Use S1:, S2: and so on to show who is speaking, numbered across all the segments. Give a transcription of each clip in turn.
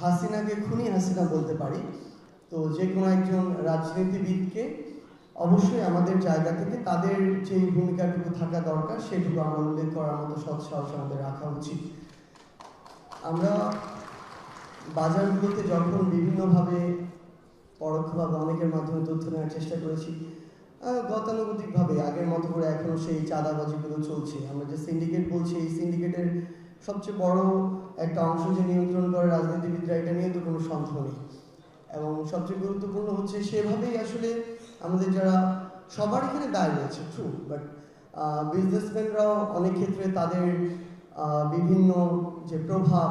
S1: হাসিনাকে খুনি হাসিনা বলতে পারি। তো যে কোনো একজন রাজনীতিবিদকে অবশ্যই আমাদের জায়গা থেকে তাদের যে ভূমিকাটুকু থাকা দরকার, সেটুকু আমরা উল্লেখ করার মতো সৎ সাহস আমাদের রাখা উচিত। আমরা বাজারগুলোতে যখন বিভিন্নভাবে পরোক্ষভাবে অনেকের মাধ্যমে তথ্য নেওয়ার চেষ্টা করেছি গতানুগতিকভাবে, আগের মতো করে এখনও সেই চাঁদাবাজিগুলো চলছে। আমরা যে সিন্ডিকেট বলছি, এই সিন্ডিকেটের সবচেয়ে বড় একটা অংশ যে নিয়ন্ত্রণ করে রাজনীতিবিদরা, এটা নিয়ে তো কোনো সন্দেহ নেই। এবং সবচেয়ে গুরুত্বপূর্ণ হচ্ছে সেভাবেই আসলে আমাদের যারা সবার এখানে দায় রয়েছে ট্রু বাট বিজনেসম্যানরাও অনেক ক্ষেত্রে তাদের বিভিন্ন যে প্রভাব,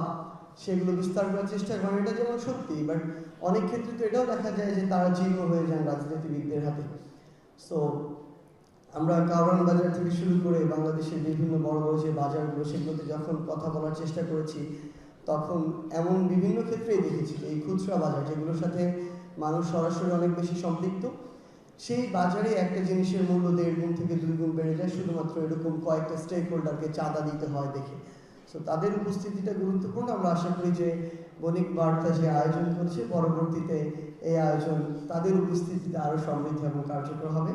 S1: সেগুলো বিস্তার করার চেষ্টা করেন। এটা যেমন সত্যি বাট অনেক ক্ষেত্রে তো এটাও দেখা যায় যে তারা জীর্ণ হয়ে যান রাজনীতিবিদদের হাতে। সো আমরা কারণ বাজার থেকে শুরু করে বাংলাদেশের বিভিন্ন বড় বড় যে বাজারগুলো, সেগুলোতে যখন কথা বলার চেষ্টা করেছি, তখন এমন বিভিন্ন ক্ষেত্রেই দেখেছি এই খুচরা বাজার, যেগুলোর সাথে মানুষ সরাসরি অনেক বেশি সম্পৃক্ত, সেই বাজারে একটা জিনিসের মূল্য দেড় গুণ থেকে দুই গুণ বেড়ে যায়। শুধুমাত্র এরকম কয়েকটা স্টেক হোল্ডারকে চাঁদা দিতে হয় দেখে। সো তাদের উপস্থিতিটা গুরুত্বপূর্ণ। আমরা আশা করি যে বণিক বার্তা যে আয়োজন করছে, পরবর্তীতে এই আয়োজন তাদের উপস্থিতিতে আরও সমৃদ্ধ এবং কার্যকর হবে।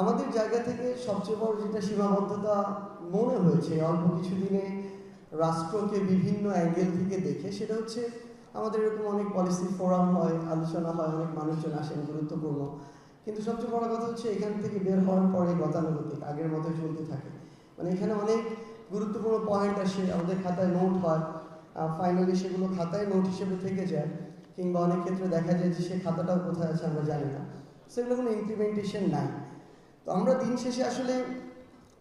S1: আমাদের জায়গা থেকে সবচেয়ে বড় যেটা সীমাবদ্ধতা মনে হয়েছে অল্প কিছুদিনে রাষ্ট্রকে বিভিন্ন অ্যাঙ্গেল থেকে দেখে, সেটা হচ্ছে আমাদের এরকম অনেক পলিসি ফোরাম হয়, আলোচনা হয়, অনেক মানুষজন আসেন গুরুত্বপূর্ণ। কিন্তু সবচেয়ে বড় কথা হচ্ছে এখান থেকে বের হওয়ার পরে গতানুগতিক, আগের মতো চলতে থাকে। মানে এখানে অনেক গুরুত্বপূর্ণ পয়েন্ট আসে, আমাদের খাতায় নোট হয়। ফাইনালি সেগুলো খাতায় নোট হিসেবে থেকে যায়, কিংবা অনেক ক্ষেত্রে দেখা যায় যে সে খাতাটাও কোথায় আছে আমরা জানি না। সেগুলো কোনো ইমপ্লিমেন্টেশন নাই। তো আমরা দিন শেষে আসলে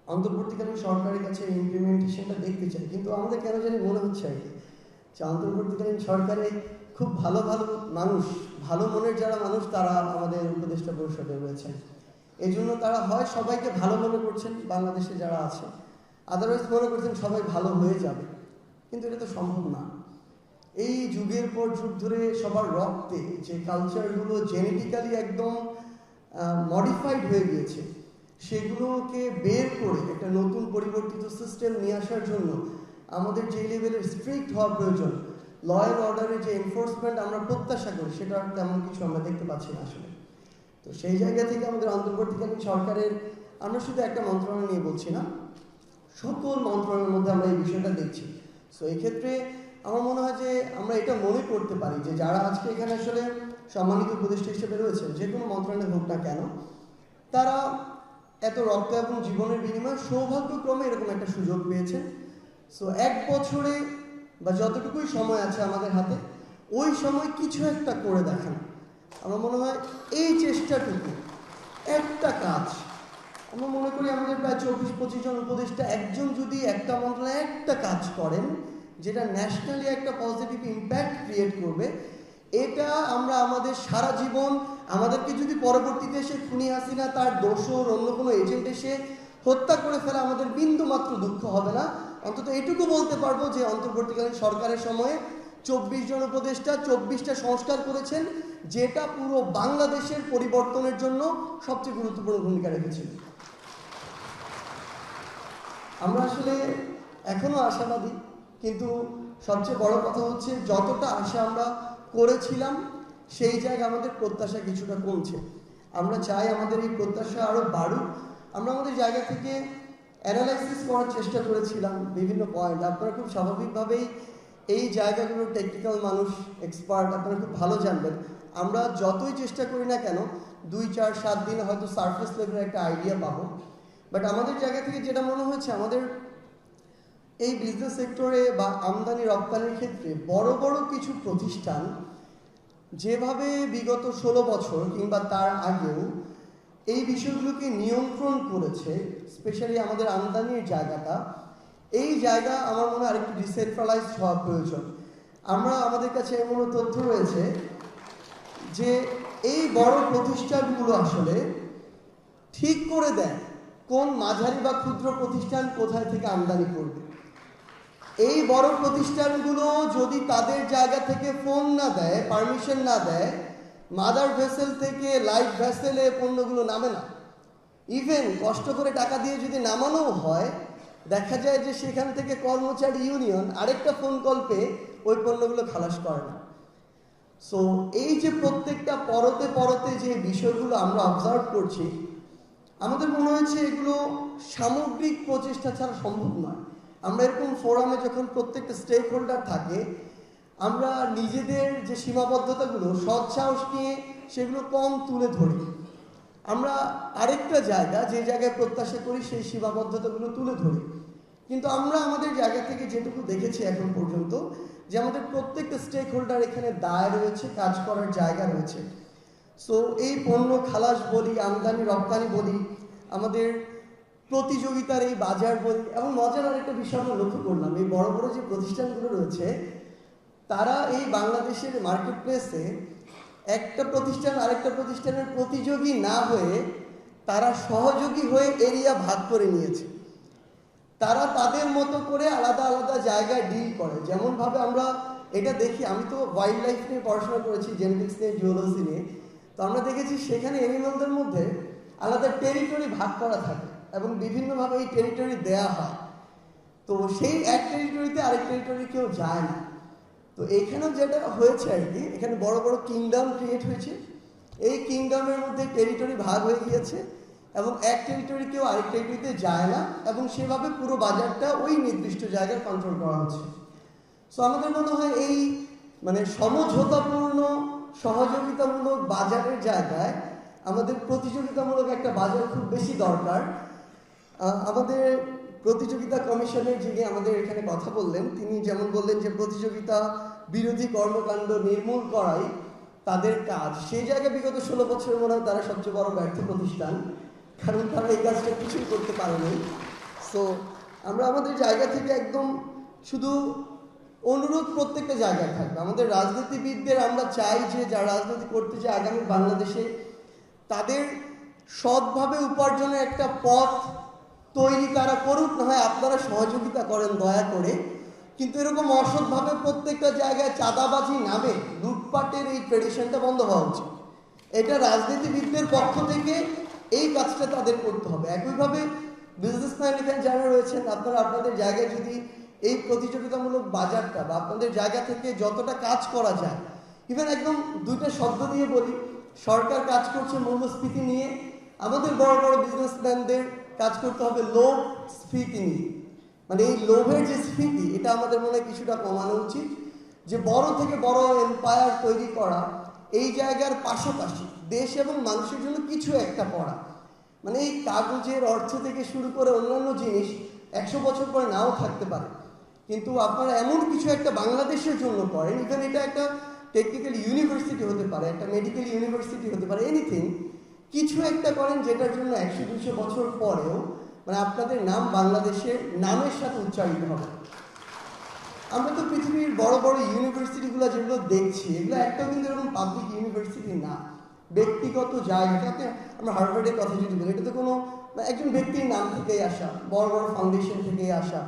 S1: অন্তর্বর্তীকালীন সরকারের কাছে ইমপ্লিমেন্টেশনটা দেখতে চাই। কিন্তু আমাদের কেন জানি মনে হচ্ছে আর কি যে অন্তর্বর্তীকালীন সরকারে খুব ভালো ভালো মানুষ, ভালো মনের যারা মানুষ তারা আমাদের উপদেষ্টা পরিষদে রয়েছেন। এই জন্য তারা হয় সবাইকে ভালো মনে করছেন বাংলাদেশে যারা আছে। আদারওয়াইজ মনে করছেন সবাই ভালো হয়ে যাবে। কিন্তু এটা তো সম্ভব না। এই যুগের পর যুগ ধরে সবার রক্তে যে কালচারগুলো জেনেটিক্যালি একদম মডিফাইড হয়ে গিয়েছে সেগুলোকে বের করে একটা নতুন পরিবর্তিত সিস্টেম নিয়ে আসার জন্য আমাদের যে লেভেলের স্ট্রিক্ট হওয়া প্রয়োজন। ল অ্যান্ড অর্ডারের যে এনফোর্সমেন্ট আমরা প্রত্যাশা করি, সেটা তেমন কিছু আমরা দেখতে পাচ্ছি না আসলে। তো সেই জায়গা থেকে আমাদের অন্তর্বর্তীকালীন সরকারের, আমরা শুধু একটা মন্ত্রণালয় নিয়ে বলছি না, সকল মন্ত্রণালয়ের মধ্যে আমরা এই বিষয়টা দেখছি। সো এই ক্ষেত্রে আমার মনে হয় যে আমরা এটা মনে করতে পারি যে যারা আজকে এখানে আসলে সম্মানিত উপদেষ্টা হিসেবে রয়েছেন, যে কোনো মন্ত্রণালয় হোক না কেন, তারা এত রক্ত এবং জীবনের বিনিময়ে সৌভাগ্যক্রমে এরকম একটা সুযোগ পেয়েছেন সো এক বছরে বা যতটুকুই সময় আছে আমাদের হাতে, ওই সময় কিছু একটা করে দেখান। আমার মনে হয় এই চেষ্টাটুকু, একটা কাজ। আমরা মনে করি আমাদের প্রায় চব্বিশ, পঁচিশ জন উপদেষ্টা একজন যদি একটা মন্ত্রণালয়ে একটা কাজ করেন, যেটা ন্যাশনালি একটা পজিটিভ ইম্প্যাক্ট ক্রিয়েট করবে, এটা আমরা আমাদের সারা জীবন আমাদেরকে যদি পরবর্তীতে এসে খুনি হাসিনা তার দোষর অন্য কোনো এজেন্ট এসে হত্যা করে ফেলা আমাদের বিন্দু মাত্র দুঃখ হবে না, অন্তত এটুকু বলতে পারব যে অন্তর্বর্তীকালীন সরকারের সময়ে চব্বিশ জন উপদেষ্টা চব্বিশটা সংস্কার করেছেন, যেটা পুরো বাংলাদেশের পরিবর্তনের জন্য সবচেয়ে গুরুত্বপূর্ণ ভূমিকা রেখেছিল। আমরা আসলে এখনও আশাবাদী, কিন্তু সবচেয়ে বড় কথা হচ্ছে যতটা আশা আমরা করেছিলাম সেই জায়গায় আমাদের প্রত্যাশা কিছুটা কমছে। আমরা চাই আমাদের এই প্রত্যাশা আরও বাড়ুক। আমরা আমাদের জায়গা থেকে অ্যানালাইসিস করার চেষ্টা করেছিলাম বিভিন্ন পয়েন্ট আপনারা খুব স্বাভাবিকভাবেই এই জায়গাগুলোর টেকনিক্যাল মানুষ এক্সপার্ট আপনারা খুব ভালো জানবেন। আমরা যতই চেষ্টা করি না কেন, দুই, চার, সাত দিনে হয়তো সার্ফেস লেভেলের একটা আইডিয়া পাবো। বাট আমাদের জায়গা থেকে যেটা মনে হয়েছে আমাদের এই বিজনেস সেক্টরে বা আমদানি রপ্তানির ক্ষেত্রে বড় বড় কিছু প্রতিষ্ঠান যেভাবে বিগত ষোলো বছর কিংবা তার আগেও এই বিষয়গুলোকে নিয়ন্ত্রণ করেছে স্পেশালি আমাদের আমদানির জায়গাটা, এই জায়গা আমার মনে হয় আরেকটু ডিসেন্ট্রালাইজড হওয়া প্রয়োজন। আমরা আমাদের কাছে এমন তথ্য রয়েছে যে এই বড় প্রতিষ্ঠানগুলো আসলে ঠিক করে দেয় কোন মাঝারি বা ক্ষুদ্র প্রতিষ্ঠান কোথায় থেকে আমদানি করবে। এই বড় প্রতিষ্ঠানগুলো যদি তাদের জায়গা থেকে ফোন না দেয় পারমিশন না দেয় মাদার ভেসেল থেকে লাইট ভেসেলে পণ্যগুলো নামে না। ইভেন কষ্ট করে টাকা দিয়ে যদি নামানোও হয়, দেখা যায় যে সেখান থেকে কর্মচারী ইউনিয়ন আরেকটা ফোন কল পেয়ে ওই পণ্যগুলো খালাস করে না। সো এই যে প্রত্যেকটা পরতে পরতে যে বিষয়গুলো আমরা অবজার্ভ করছি, আমাদের মনে হয়েছে এগুলো সামগ্রিক প্রচেষ্টা ছাড়া সম্ভব নয়। আমরা এরকম ফোরামে যখন প্রত্যেকটা স্টেক হোল্ডার থাকে, আমরা নিজেদের যে সীমাবদ্ধতাগুলো, সৎসাহস নিয়ে সেগুলো কম তুলে ধরি। আমরা আরেকটা জায়গা যে জায়গায় প্রত্যাশা করি, সেই সীমাবদ্ধতাগুলো তুলে ধরি। কিন্তু আমরা আমাদের জায়গা থেকে যেটুকু দেখেছি এখন পর্যন্ত, যে আমাদের প্রত্যেকটা স্টেক হোল্ডার এখানে দায় রয়েছে, কাজ করার জায়গা রয়েছে। সো এই পণ্য খালাস বলি আমদানি রপ্তানি বলি, আমাদের প্রতিযোগিতার এই বাজার বলি এবং মজার আরেকটা বিষয় আমরা লক্ষ্য করলাম, এই বড় বড় যে প্রতিষ্ঠানগুলো রয়েছে, তারা এই বাংলাদেশের মার্কেট প্লেসে একটা প্রতিষ্ঠান আরেকটা প্রতিষ্ঠানের প্রতিযোগী না হয়ে তারা সহযোগী হয়ে এরিয়া ভাগ করে নিয়েছে। তারা তাদের মতো করে আলাদা আলাদা জায়গায় ডিল করে। যেমনভাবে আমরা এটা দেখি, আমি তো ওয়াইল্ড লাইফ নিয়ে পড়াশোনা করেছি জেনেটিক্স নিয়ে জিওলজি নিয়ে। তো আমরা দেখেছি সেখানে এনিমালদের মধ্যে আলাদা টেরিটরি ভাগ করা থাকে। এবং বিভিন্নভাবে এই টেরিটরি দেয়া হয়। তো সেই এক টেরিটরিতে আরেক টেরিটরি কেউ যায় না। তো এখানেও যেটা হয়েছে আর কি, এখানে বড় বড় কিংডম ক্রিয়েট হয়েছে। এই কিংডমের মধ্যে টেরিটরি ভাগ হয়ে গিয়েছে এবং এক টেরিটরি কেউ আরেক টেরিটরিতে যায় না এবং সেভাবে পুরো বাজারটা ওই নির্দিষ্ট জায়গায় কন্ট্রোল করা হচ্ছে। সো আমাদের মনে হয় এই মানে সমঝোতাপূর্ণ, সহযোগিতামূলক বাজারের জায়গায় আমাদের প্রতিযোগিতামূলক একটা বাজার খুব বেশি দরকার। আমাদের প্রতিযোগিতা কমিশনের যিনি আমাদের এখানে কথা বললেন, তিনি যেমন বললেন যে প্রতিযোগিতা বিরোধী কর্মকাণ্ড নির্মূল করাই তাদের কাজ। সেই জায়গায় বিগত ষোলো বছরের মনে হয় তারা সবচেয়ে বড় ব্যর্থ প্রতিষ্ঠান, কারণ তারা এই কাজটা কিছুই করতে পারেনি সো আমরা আমাদের জায়গা থেকে একদম শুধু অনুরোধ প্রত্যেকটা জায়গায় থাকবে। আমাদের রাজনীতিবিদদের আমরা চাই যে যারা রাজনীতি করতে চায় আগামী বাংলাদেশে, তাদের সৎভাবে উপার্জনের একটা পথ তৈরি তারা করুক, না হয় আপনারা সহযোগিতা করেন, দয়া করে। কিন্তু এরকম অসৎভাবে প্রত্যেকটা জায়গায় চাঁদাবাজি নামে লুটপাটের এই ট্রেডিশনটা বন্ধ হওয়া উচিত। এটা রাজনীতিবিদদের পক্ষ থেকে এই কাজটা তাদের করতে হবে। একইভাবে বিজনেসম্যান এখানে যারা রয়েছেন, আপনারা আপনাদের জায়গায় যদি এই প্রতিযোগিতামূলক বাজারটা বা আপনাদের জায়গা থেকে যতটা কাজ করা যায় ইভেন একদম দুইটা শব্দ দিয়ে বলি, সরকার কাজ করছে মূল্যস্ফীতি নিয়ে, আমাদের বড় বড় বিজনেসম্যানদের কাজ করতে হবে লোভ, স্ফীতি নিয়ে। মানে এই লোভের যে স্ফীতি, এটা আমাদের মনে কিছুটা কমানো উচিত। যে বড় থেকে বড় এম্পায়ার তৈরি করা, এই জায়গার পাশাপাশি দেশ এবং মানুষের জন্য কিছু একটা পড়া মানে এই কাগজের অর্থ থেকে শুরু করে অন্যান্য জিনিস একশো বছর পরে নাও থাকতে পারে। কিন্তু আপনারা এমন কিছু একটা বাংলাদেশের জন্য করেন, এখানে এটা একটা টেকনিক্যাল ইউনিভার্সিটি হতে পারে, একটা মেডিকেল ইউনিভার্সিটি হতে পারে এনিথিং কিছু একটা করেন যেটার জন্য একশো দুশো বছর পরেও মানে আপনাদের নাম বাংলাদেশের নামের সাথে উচ্চারিত হবে। আমরা তো পৃথিবীর বড় বড় ইউনিভার্সিটিগুলো যেগুলো দেখছি, এগুলো একটাও কিন্তু এরকম পাবলিক ইউনিভার্সিটি না। ব্যক্তিগত জায়গাটাতে আমরা হার্ভার্ডের কথা যদি বলি, এটা তো কোনো একজন ব্যক্তির নাম থেকেই আসা, বড় বড় ফাউন্ডেশন থেকেই আসা।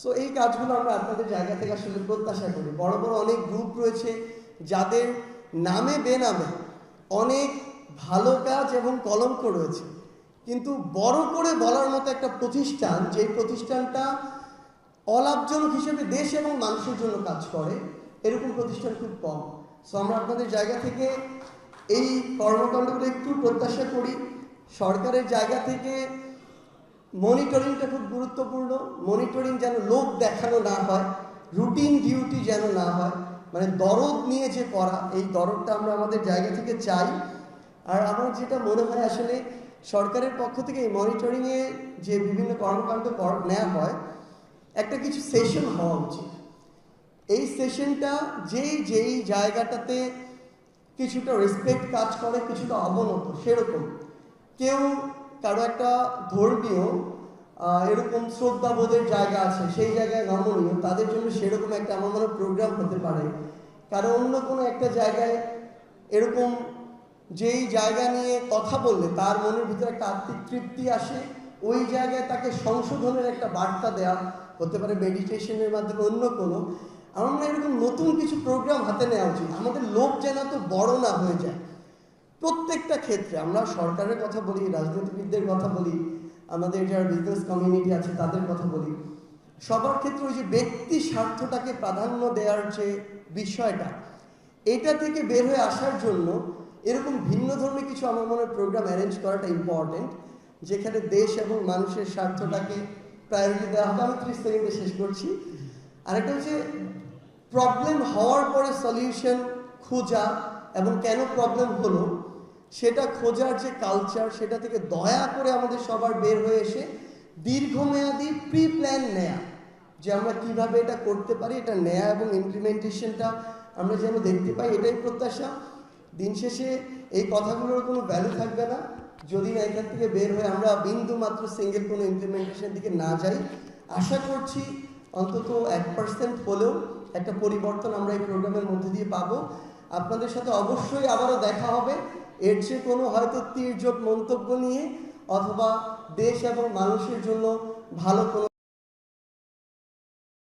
S1: সো এই কাজগুলো আমরা আপনাদের জায়গা থেকে আসলে প্রত্যাশা করি। বড় বড় অনেক গ্রুপ রয়েছে যাদের নামে বেনামে অনেক ভালো কাজ এবং কলঙ্ক রয়েছে। কিন্তু বড় করে বলার মতো একটা প্রতিষ্ঠান, যেই প্রতিষ্ঠানটা অলাভজনক হিসেবে দেশ এবং মানুষের জন্য কাজ করে, এরকম প্রতিষ্ঠান খুব কম। সো আমরা আপনাদের জায়গা থেকে এই কর্মকাণ্ডগুলো একটু প্রত্যাশা করি। সরকারের জায়গা থেকে মনিটরিংটা খুব গুরুত্বপূর্ণ। মনিটরিং যেন লোক দেখানো না হয়, রুটিন ডিউটি যেন না হয় মানে দরদ নিয়ে যে করা, এই দরদটা আমরা আমাদের জায়গা থেকে চাই। আর আমার যেটা মনে হয় আসলে সরকারের পক্ষ থেকে এই মনিটরিংয়ে যে বিভিন্ন কর্মকাণ্ড কর- নেওয়া হয়, একটা কিছু সেশন হওয়া উচিত। এই সেশনটা যেই যেই জায়গাটাতে কিছুটা রেসপেক্ট কাজ করে, কিছুটা অবনত, সেরকম। কেউ কারও একটা ধর্মীয় এরকম শ্রদ্ধাবোধের জায়গা আছে, সেই জায়গায় নমনীয়, তাদের জন্য সেরকম একটা আমার মনে প্রোগ্রাম হতে পারে। কারও অন্য কোনো একটা জায়গায় এরকম যেই জায়গা নিয়ে কথা বললে, তার মনের ভিতরে একটা আত্মিক তৃপ্তি আসে। ওই জায়গায় তাকে সংশোধনের একটা বার্তা দেওয়া হতে পারে, মেডিটেশনের মাধ্যমে অন্য কোনো। আমার মনে এরকম নতুন কিছু প্রোগ্রাম হাতে নেওয়া উচিত। আমাদের লোক যেন তো বড় না হয়ে যায়। প্রত্যেকটা ক্ষেত্রে আমরা সরকারের কথা বলি, রাজনীতিবিদদের কথা বলি, আমাদের যারা বিজনেস কমিউনিটি আছে তাদের কথা বলি। সবার ক্ষেত্রে ওই যে ব্যক্তি স্বার্থটাকে প্রাধান্য দেওয়ার যে বিষয়টা, এটা থেকে বের হয়ে আসার জন্য এরকম ভিন্ন ধর্মী কিছু আমার মনে হয় প্রোগ্রাম অ্যারেঞ্জ করাটা ইম্পর্টেন্ট যেখানে দেশ এবং মানুষের স্বার্থটাকে প্রায়োরিটি দেওয়া হবে। আমি ত্রিশ সেকেন্ডে শেষ করছি। আরেকটা হচ্ছে প্রবলেম হওয়ার পরে সলিউশন খোঁজা এবং কেন প্রবলেম হলো, সেটা খোঁজার যে কালচার সেটা থেকে দয়া করে আমাদের সবার বের হয়ে এসে দীর্ঘমেয়াদী প্রি প্ল্যান নেয়া। যে আমরা কীভাবে এটা করতে পারি, এটা নেয়া এবং ইমপ্লিমেন্টেশনটা আমরা যেন দেখতে পাই, এটাই প্রত্যাশা। দিন শেষে এই কথাগুলোর কোনো ভ্যালু থাকবে না। যদি না এখান থেকে বের হয়ে আমরা বিন্দু মাত্র সিঙ্গেল কোনো ইমপ্লিমেন্টেশন দিকে না যাই, আশা করছি অন্তত এক পার্সেন্ট হলেও একটা পরিবর্তন আমরা এই প্রোগ্রামের মধ্যে দিয়ে পাবো। আপনাদের সাথে অবশ্যই আবারও দেখা হবে। এর চেয়ে কোনো হয়তো তীর্যক মন্তব্য নিয়ে অথবা দেশ এবং মানুষের জন্য ভালো কোনো